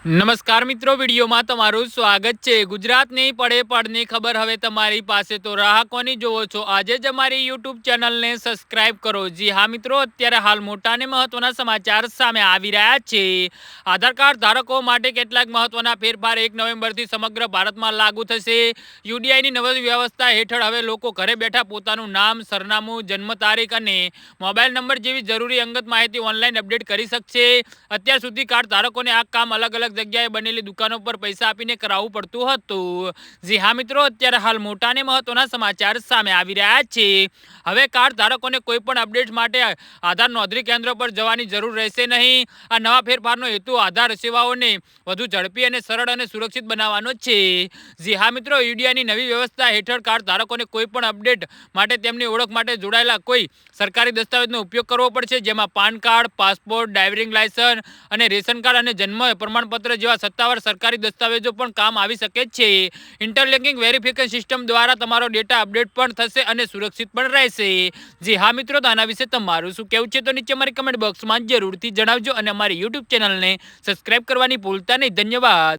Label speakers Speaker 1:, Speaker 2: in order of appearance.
Speaker 1: નમસ્કાર મિત્રો, વિડીયોમાં તમારું સ્વાગત છે. ગુજરાતની પડે, પડની ખબર. હવે તમારી પાસે તો રાહકોની જોવો છો? આજે જ અમારી યુટ્યુબ ચેનલને સબસ્ક્રાઇબ કરો. જી હા મિત્રો, અત્યારે હાલ મોટા અને મહત્વના સમાચાર સામે આવી રહ્યા છે. આધાર કાર્ડ ધારકો માટે કેટલાક મહત્વના ફેરફાર એક નવેમ્બરથી સમગ્ર ભારતમાં લાગુ થશે. યુડીઆઈની નવી વ્યવસ્થા હેઠળ હવે લોકો ઘરે બેઠા પોતાનું નામ, સરનામું, જન્મ તારીખ અને મોબાઈલ નંબર જેવી જરૂરી અંગત માહિતી ઓનલાઈન અપડેટ કરી શકશે. અત્યાર સુધી કાર્ડ ધારકોને આ કામ અલગ અલગ જગ્યાએ બનેલી દુકાનો પર પૈસા આપીને કરાવવું પડતું હતું. જી હા મિત્રો, અત્યારે હાલ મોટા અને મહત્વના સમાચાર સામે આવી રહ્યા છે. હવે કાર્ડ ધારકોને કોઈ પણ અપડેટ માટે આધાર નોંધણી કેન્દ્ર પર જવાની જરૂર રહેશે નહીં. આ નવા ફેરફારનો હેતુ આધાર સેવાઓને વધુ ઝડપી અને સરળ અને સુરક્ષિત બનાવવાનો છે. જી હા મિત્રો યુડીઆની નવી વ્યવસ્થા હેઠળ કાર્ડ ધારકોને કોઈ પણ અપડેટ માટે તેમની ઓળખ માટે જોડાયેલા કોઈ સરકારી દસ્તાવેજનો ઉપયોગ કરવો પડશે, જેમાં PAN card, passport, driving licence અને રેશન કાર્ડ અને જન્મ પ્રમાણપત્ર પ્રમાણપત્ર જેવા સત્તાવાર સરકારી દસ્તાવેજો પણ કામ આવી શકે છે. ઇન્ટરલિંકિંગ વેરિફિકેશન સિસ્ટમ દ્વારા તમારો ડેટા અપડેટ પણ થશે અને સુરક્ષિત પણ રહેશે. જી હા મિત્રો, તો આના વિશે તમારું શું કહેવું છે તો નીચે મારી કમેન્ટ બોક્સમાં જરૂરથી જણાવજો અને અમારી યુટ્યુબ ચેનલને સબસ્ક્રાઇબ કરવાની ભૂલતા નહીં. ધન્યવાદ.